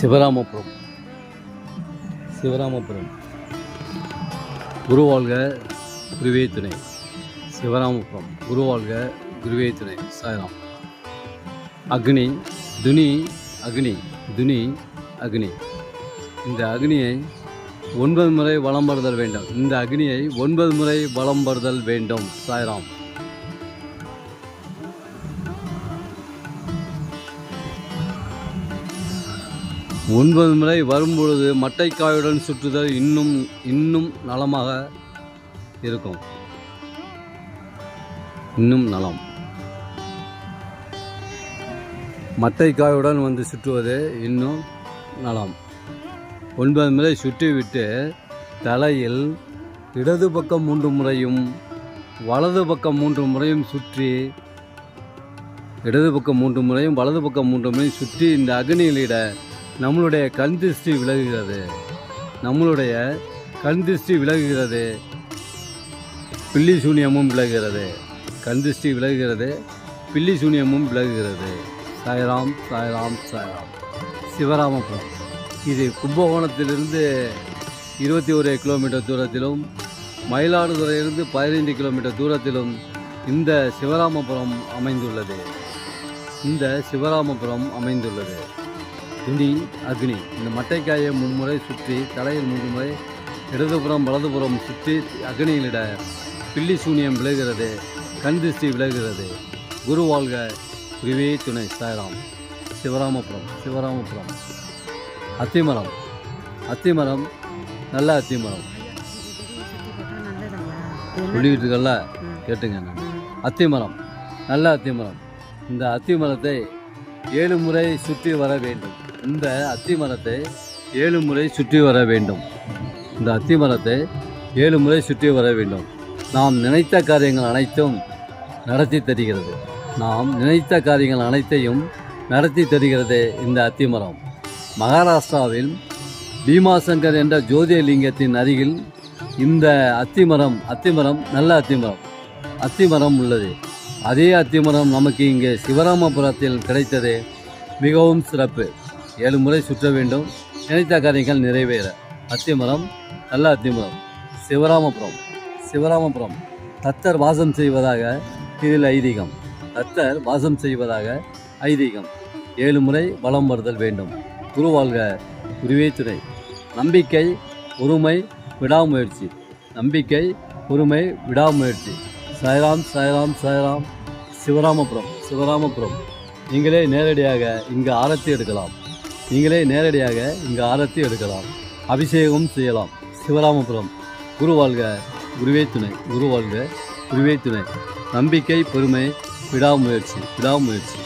சிவராமபுரம். சிவராமபுரம். குருவாழ்க குருவே துணை. சிவராமபுரம். குருவாழ்க குருவே துணை. சாய்ராம். அக்னி துனி அக்னி துனி அக்னி. இந்த அக்னியை ஒன்பது முறை வலம் வருதல் வேண்டும். இந்த அக்னியை ஒன்பது முறை வலம் வேண்டும். சாய்ராம். ஒன்பது முறை வரும்பொழுது மட்டைக்காயுடன் சுற்றுதல் இன்னும் இன்னும் நலமாக இருக்கும். இன்னும் நலம். மட்டைக்காயுடன் வந்து சுற்றுவது இன்னும் நலம். ஒன்பது முறை சுற்றிவிட்டு தலையில் இடது பக்கம் மூன்று முறையும் வலது பக்கம் மூன்று முறையும் சுற்றி இடது பக்கம் மூன்று முறையும் வலது பக்கம் மூன்று முறையும் சுற்றி இந்த அக்னியிலிட நம்மளுடைய கண் திருஷ்டி விலகுகிறது. நம்மளுடைய கண் திருஷ்டி விலகுகிறது. பில்லி சூனியமும் விலகுகிறது. கண் திருஷ்டி விலகுகிறது. பில்லி சூனியமும் விலகுகிறது. சாய்ராம் சாய்ராம் சாய்ராம். சிவராமபுரம். இது கும்பகோணத்திலிருந்து இருபத்தி ஒரு கிலோமீட்டர் தூரத்திலும் மயிலாடுதுறையிலிருந்து பதினைந்து கிலோமீட்டர் தூரத்திலும் இந்த சிவராமபுரம் அமைந்துள்ளது. இந்த சிவராமபுரம் அமைந்துள்ளது. துணி அக்னி. இந்த மட்டைக்காயை மும்முறை சுற்றி தலையில் மூன்று முறை இடதுபுறம் வலதுபுறம் சுற்றி அக்னியிலிட பில்லி சூனியம் விலகிறது கண் திருஷ்டி விலகிறது குரு வாழ்க குருவே துணை. சாய்ராம். சிவராமபுரம் சிவராமபுரம். அத்திமரம். அத்திமரம் நல்ல அத்திமரம். சொல்லிக்கிட்டு இருக்கல கேட்டுங்க நான். அத்திமரம். நல்ல அத்திமரம். இந்த அத்திமரத்தை ஏழு முறை சுற்றி வர வேண்டும். இந்த அத்தி மரத்தை ஏழு முறை சுற்றி வர வேண்டும். இந்த அத்தி மரத்தை ஏழு முறை சுற்றி வர வேண்டும். நாம் நினைத்த காரியங்கள் அனைத்தும் நடத்தி தருகிறது. நாம் நினைத்த காரியங்கள் அனைத்தையும் நடத்தி தருகிறது இந்த அத்திமரம். மகாராஷ்டிராவில் பீமாசங்கர் என்ற ஜோதியலிங்கத்தின் அருகில் இந்த அத்திமரம் அத்திமரம் நல்ல அத்திமரம் அத்திமரம் உள்ளது. அதே அத்திமரம் நமக்கு இங்கே சிவராமபுரத்தில் கிடைத்தது மிகவும் சிறப்பு. ஏழு முறை சுற்ற வேண்டும். நினைத்த காரியங்கள் நிறைவேற. அத்திமரம் நல்ல அத்திமரம். சிவராமபுரம் சிவராமபுரம். தத்தர் வாசம் செய்வதாக இதில் ஐதீகம். தத்தர் வாசம் செய்வதாக ஐதீகம். ஏழு முறை வலம் வருதல் வேண்டும். குரு வாழ்க குருவே துணை. நம்பிக்கை பொறுமை விடாமுயற்சி. நம்பிக்கை பொறுமை விடாமுயற்சி. சாய்ராம் சாய்ராம் சாய்ராம். சிவராமபுரம் சிவராமபுரம். நீங்களே நேரடியாக இங்கு ஆரத்தி எடுக்கலாம். நீங்களே நேரடியாக இங்கு ஆரத்தி எடுக்கலாம். அபிஷேகம் செய்யலாம். சிவராமபுரம். குரு வாழ்க குருவே துணை. குரு வாழ்க குருவே துணை. நம்பிக்கை பெருமை விடாமுயற்சி விடாமுயற்சி.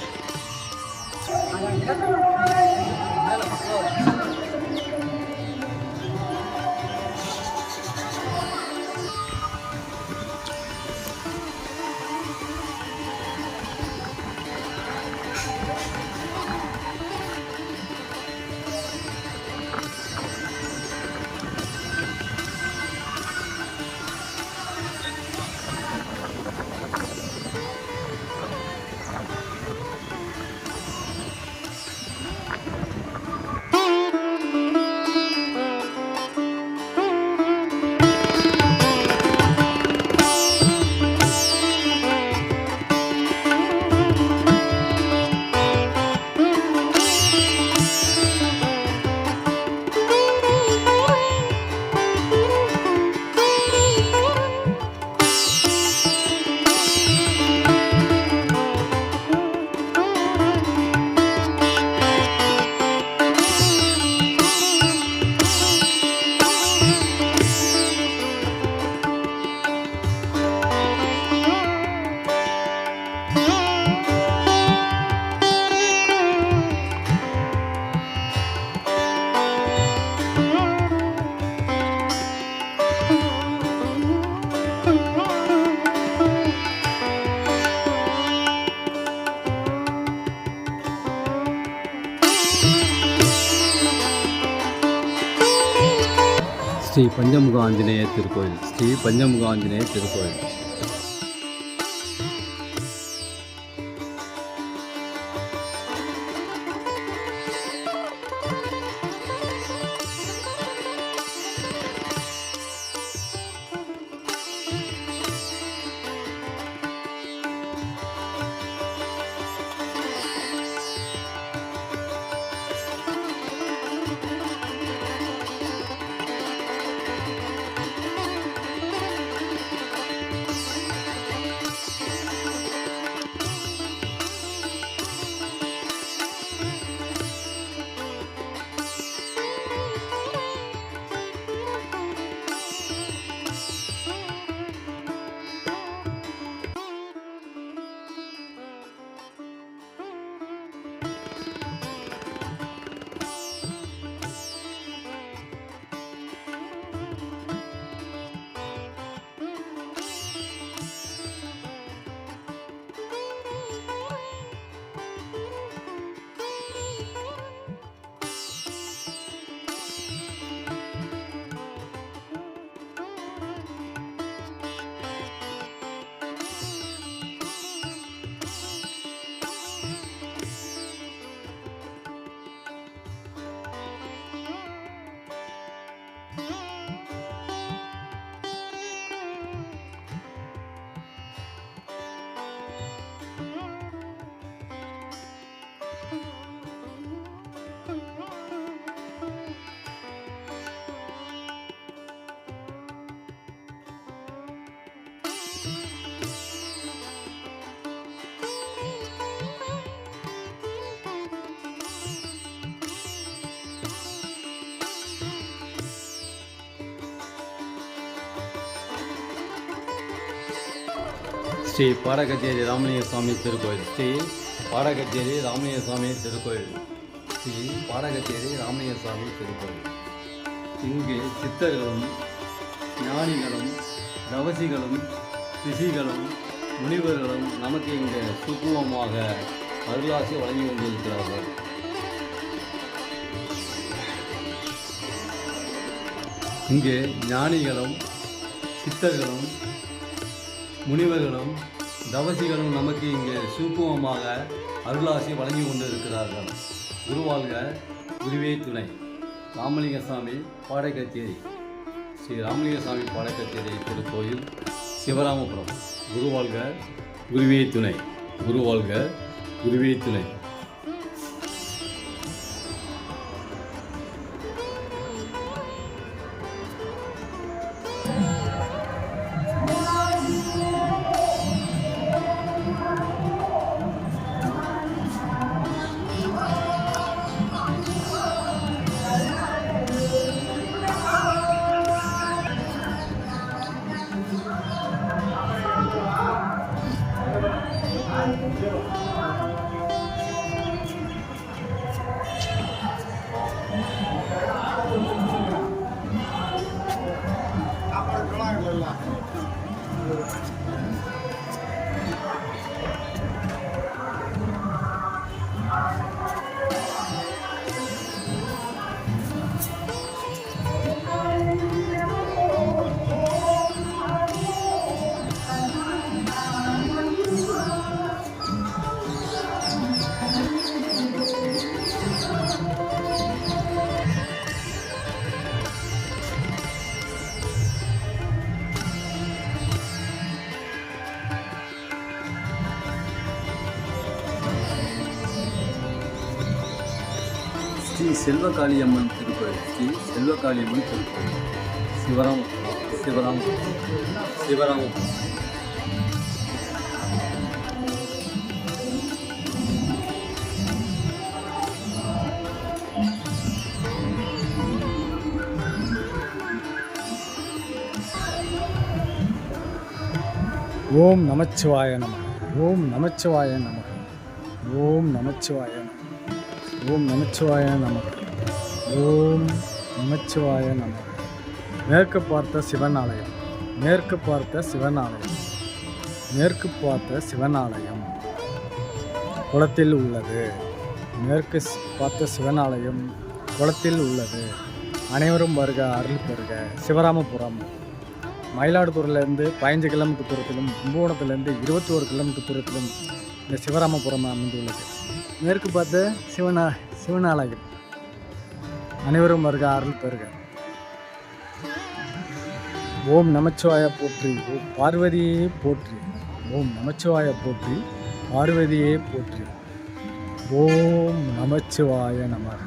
ஸ்ரீ பஞ்சமுக ஆஞ்சநேய திருக்கோயில். ஸ்ரீ பஞ்சமுக ஆஞ்சநேய திருக்கோயில். ஸ்ரீ பாடகச்சேரி ராமலிங்க சுவாமி திருக்கோயில். ஸ்ரீ பாடகச்சேரி ராமலிங்க சுவாமி திருக்கோயில். ஸ்ரீ பாடகச்சேரி ராமலிங்க சுவாமி திருக்கோயில். இங்கு சித்தர்களும் ஞானிகளும் தவசிகளும் ரிஷிகளும் முனிவர்களும் நமக்கு இங்கு சுக்குமமாக அருளாசி வழங்கி கொண்டிருக்கிறார்கள். இங்கு ஞானிகளும் சித்தர்களும் முனிவர்களும் தவசிகளும் நமக்கு இங்கே சூக்குமமாக அருளாசி வழங்கி கொண்டிருக்கிறார்கள். குருவாழ்க குருவே துணை. ராமலிங்க சாமி பாடக்கச்சேரி. ஸ்ரீ ராமலிங்க சாமி பாடக்கச்சேரி திருக்கோயில் சிவராமபுரம். குருவாழ்க குருவே துணை. குருவாழ்க குருவே துணை. செல்வகாளியம்மன் திருக்கோயில் ஸ்ரீ செல்வகாளியம்மன் திருக்கோயில் சிவராம சிவராம சிவராமபுரம் ஓம் நமச்சிவாய நம ஓம் நமச்சிவாய நம ஓம் நமச்சிவாய நம ஓம் நமச்சிவாய நம ஓம் நமச்சிவாய நம. மேற்கு பார்த்த சிவன் ஆலயம் மேற்கு பார்த்த சிவன் ஆலயம் மேற்கு பார்த்த சிவன் ஆலயம் குளத்தில் உள்ளது. மேற்கு பார்த்த சிவன் ஆலயம் குளத்தில் உள்ளது. அனைவரும் வருக அருள் பெறுக சிவராமபுரம். மயிலாடுதுறையிலேருந்து பதினஞ்சு கிலோமீட்டர் தூரத்திலும் கும்பகோணத்துலேருந்து இருபத்தி ஒரு கிலோமீட்டர் தூரத்திலும் இந்த சிவராமபுரம் அமைந்துள்ளது. மேற்கு பார்த்த சிவனா சிவனாலயம். அனைவரும் வருக அருள் பெறுக. ஓம் நமச்சிவாய போற்றி ஓம் பார்வதியே போற்றி. ஓம் நமச்சிவாய போற்றி பார்வதியே போற்றி. ஓம் நமச்சிவாய நமக.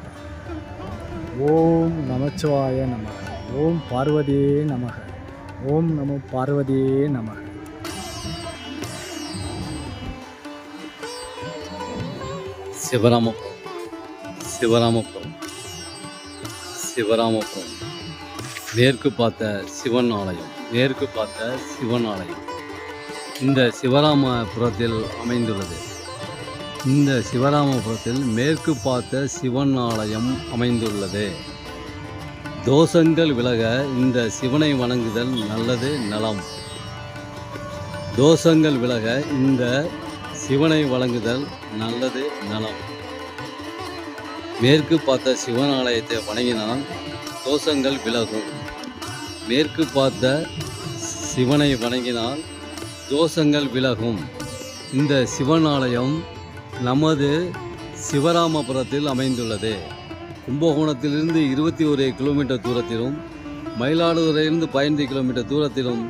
ஓம் நமச்சிவாய நமக. ஓம் பார்வதியே நமக. ஓம் நமோ பார்வதியே நமக. சிவராமபுரம் சிவராமபுரம் சிவராமபுரம். மேற்கு பார்த்த சிவன் ஆலயம். மேற்கு பார்த்த சிவன் ஆலயம். இந்த சிவராமபுரத்தில் அமைந்துள்ளது. இந்த சிவராமபுரத்தில் மேற்கு பார்த்த சிவன் ஆலயம் அமைந்துள்ளது. தோஷங்கள் விலக இந்த சிவனை வணங்குதல் நல்லது நலம். தோஷங்கள் விலக இந்த சிவனை வணங்குதல் நல்லது நலம். மேற்கு பார்த்த சிவன் ஆலயத்தை வணங்கினால் தோஷங்கள் விலகும். மேற்கு பார்த்த சிவனை வணங்கினால் தோஷங்கள் விலகும். இந்த சிவன் ஆலயம் நமது சிவராமபுரத்தில் அமைந்துள்ளது. கும்பகோணத்திலிருந்து இருபத்தி ஒரு கிலோமீட்டர் தூரத்திலும் மயிலாடுதுறையிலிருந்து பதினைந்து கிலோமீட்டர் தூரத்திலும்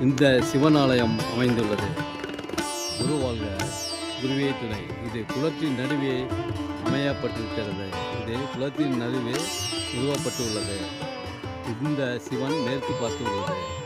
இந்த சிவன் ஆலயம் அமைந்துள்ளது. குருவே துணை. இது குளத்தின் நடுவே அமையப்பட்டிருக்கிறது. இது குளத்தின் நடுவே உருவப்பட்டுள்ளது. இந்த சிவன் மேற்கு பார்த்து உள்ளது